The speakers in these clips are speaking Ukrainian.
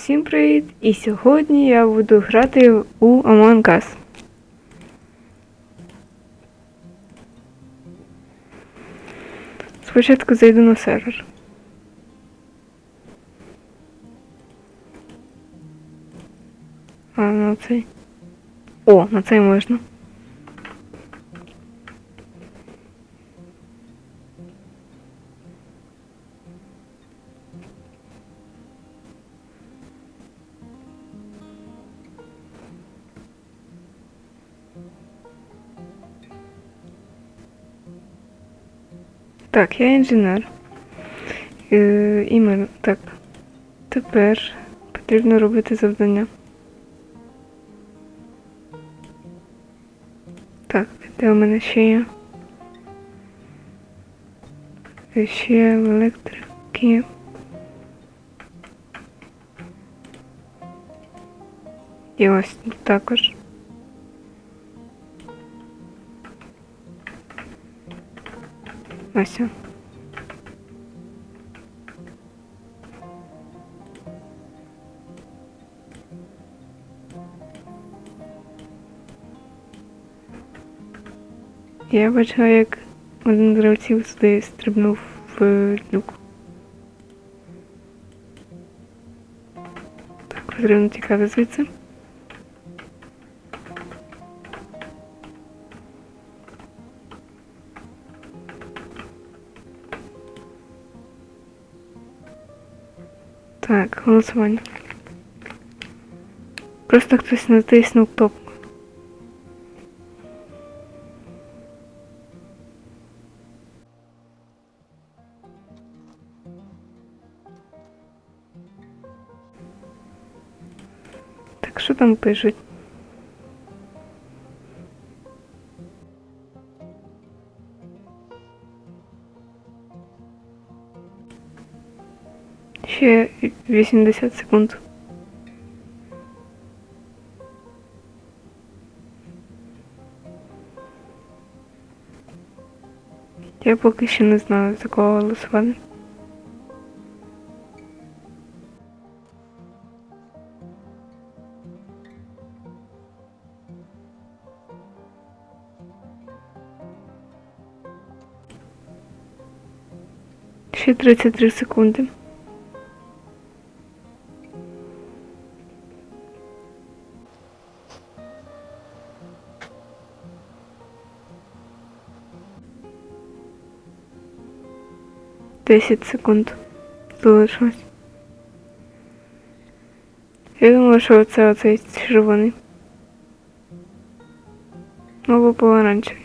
Усім привіт! І сьогодні я буду грати у Among Us. Спочатку зайду на сервер. А, на цей. О, на цей можна. Так, я інженер. Е, іменно, так. Тепер потрібно робити завдання. Так, де у мене ще є? Е, Ще в електрики. І ось тут також. Ось. Я бачила, як один з гравців сюди стрибнув в люк. Так, потрібно тікати звідси. Так, голосування. Просто хтось натиснув кнопку. Так, що там пишуть? Ще 80 секунд. Я поки що не знаю за кого голосувати. Ще 33 секунди. Десять секунд залишилось. Я думала, що це оцей червоний. Ну, або помаранчевий.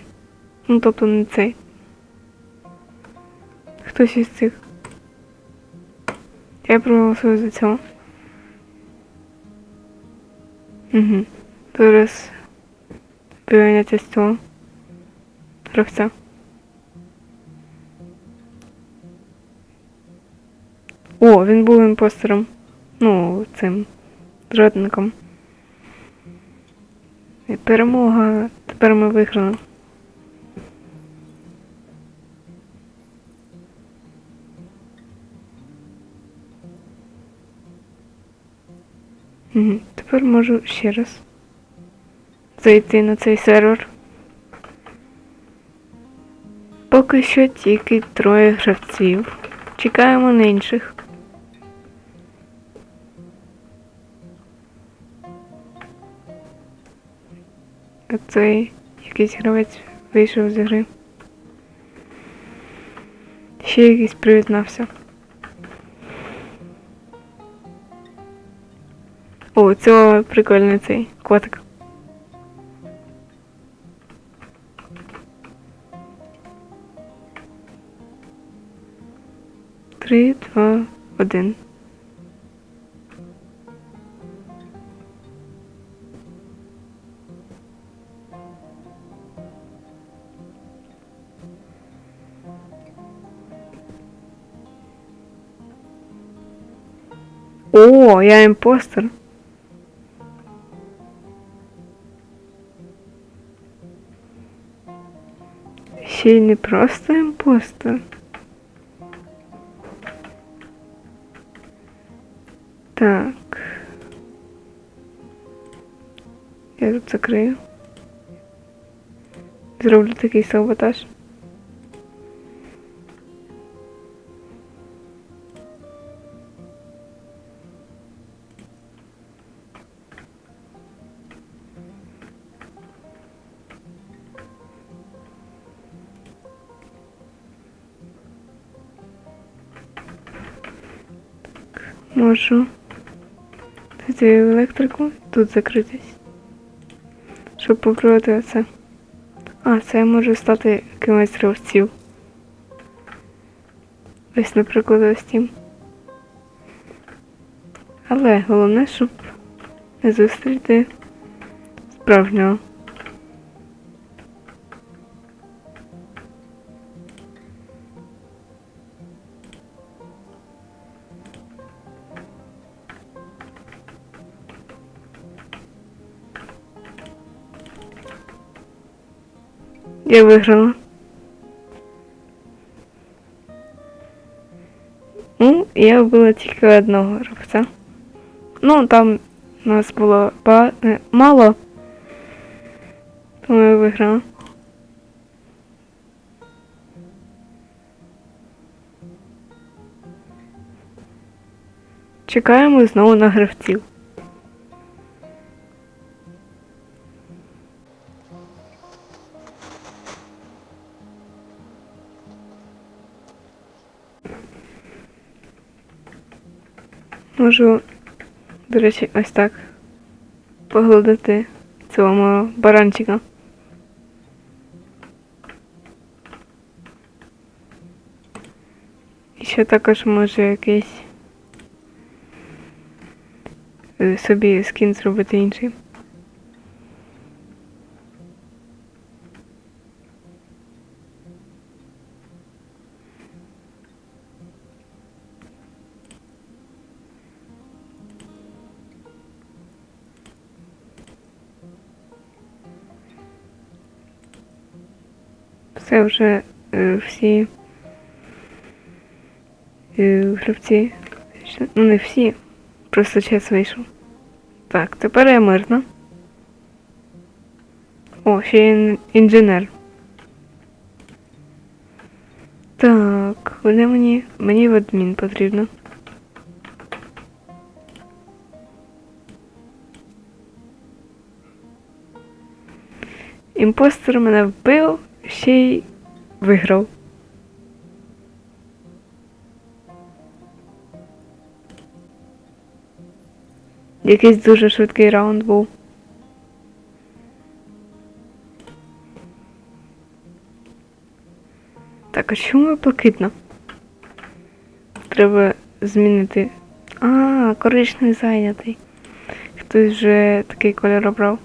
Ну, тобто не цей. Хтось із цих. Я проголосую за цього. Угу. Зараз з цього гравця. О, він був імпостером. Ну, цим зрадником. І перемога. Тепер ми виграли. Тепер можу ще раз зайти на цей сервер. Поки що тільки троє гравців. Чекаємо на інших. Цей якийсь гравець вийшов з гри. Ще якийсь привітнався. О, це прикольний цей котик. Три, два, один. О, я импостер. Сильный просто импостер. Так. Я тут закрою. Зроблю такий саботаж. Можу піти в електрику, тут закритись. Щоб попробувати оце. А, це може стати кимось гравців. Ось, наприклад, ось тим. Але головне, щоб не зустріти справжнього. Я виграла. Ну, я вбила тільки одного гравця. Ну, там нас було ба... мало. Тому я виграла. Чекаємо знову на гравців. Можу, до речі, ось так погладити цього мого баранчика. Ще також може якийсь е, собі скін зробити інший. Все вже е, всі е, гравці. Ну не всі. Просто час вийшов. Так, тепер я мирно. О, ще ін- інженер. Так, куди мені? Мені в адмін потрібно. Імпостер мене вбив, ще й виграв. Якийсь дуже швидкий раунд був. Так, а чому блакитно? Треба змінити. А, коричневий зайнятий. Хтось вже такий кольор обрав.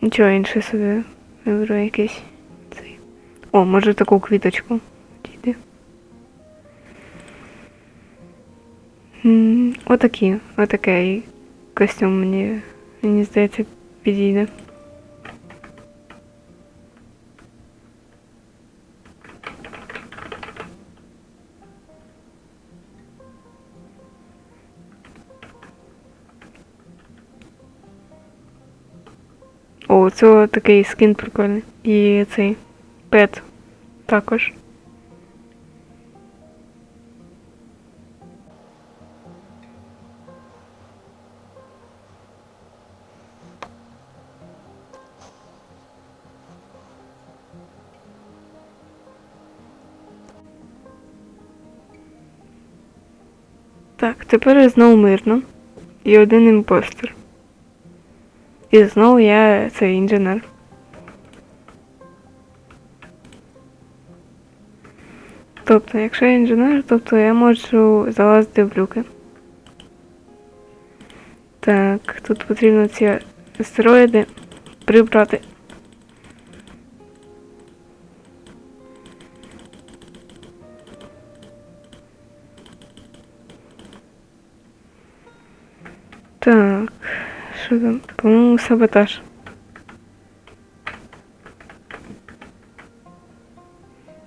Нічого інше собі виберу якийсь. О, може таку квіточку. Дійде. Отакі, отакий костюм мені, мені здається, підійде. О, це такий скін прикольний. І цей пет також. Так, тепер знову мирно. І один імпостер. І знову я цей інженер. Тобто, якщо я інженер, тобто я можу залазити в люки. Так, тут потрібно ці астероїди прибрати. Так, що там? По-моєму, саботаж.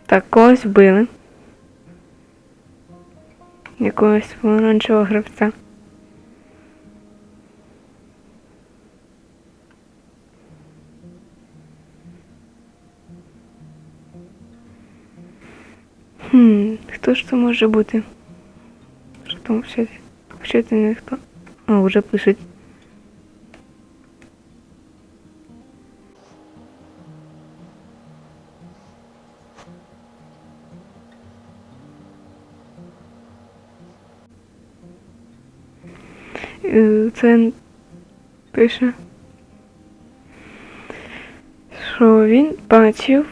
Так, когось вбили якогось помаранчевого гравця. Хм, хто ж це може бути? Що там все? Що це не хто? А, вже пишуть. Це пише, що він бачив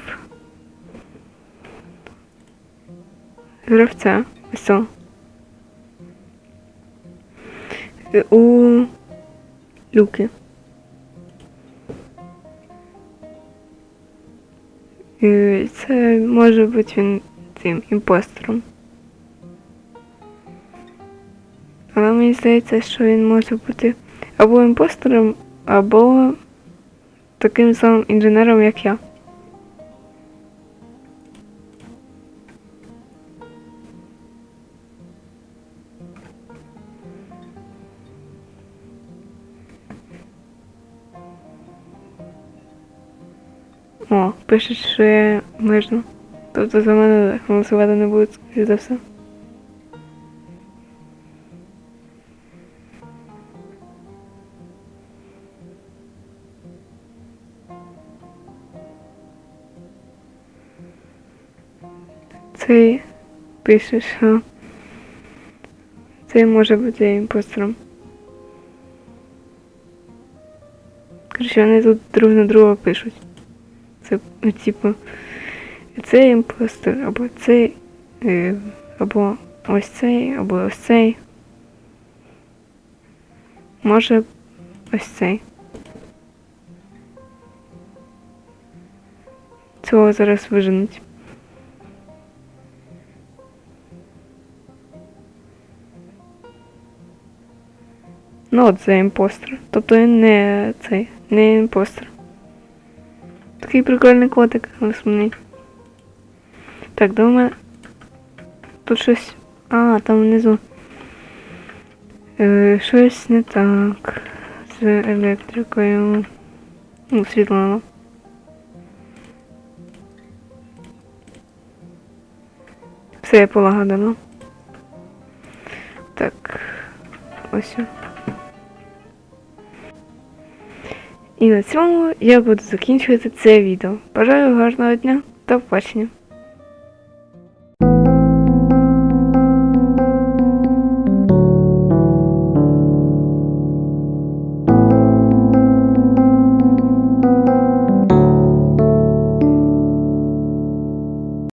гравця. Ось цього. Е, У люки. І Це може бути він цим імпостером. Здається, що він може бути або імпостером, або таким самим інженером, як я. О, пишуть, що я мирно. Тобто за мене голосувати не будуть, за все. Цей пише, що цей може бути імпостером. Короче, вони тут друг на друга пишуть. Це, ну, типу, цей імпостер, або цей, е, або ось цей, або ось цей. Може ось цей. Цього зараз виженуть. Ну, от це імпостер. Тобто він не цей, не імпостер. Такий прикольний котик, але сумний. Так, де мене? Тут щось. А, там внизу. Е, щось не так. З електрикою. Ну, світло. Все я полагодила. Так. Ось. І на цьому я буду закінчувати це відео. Бажаю гарного дня та побачення.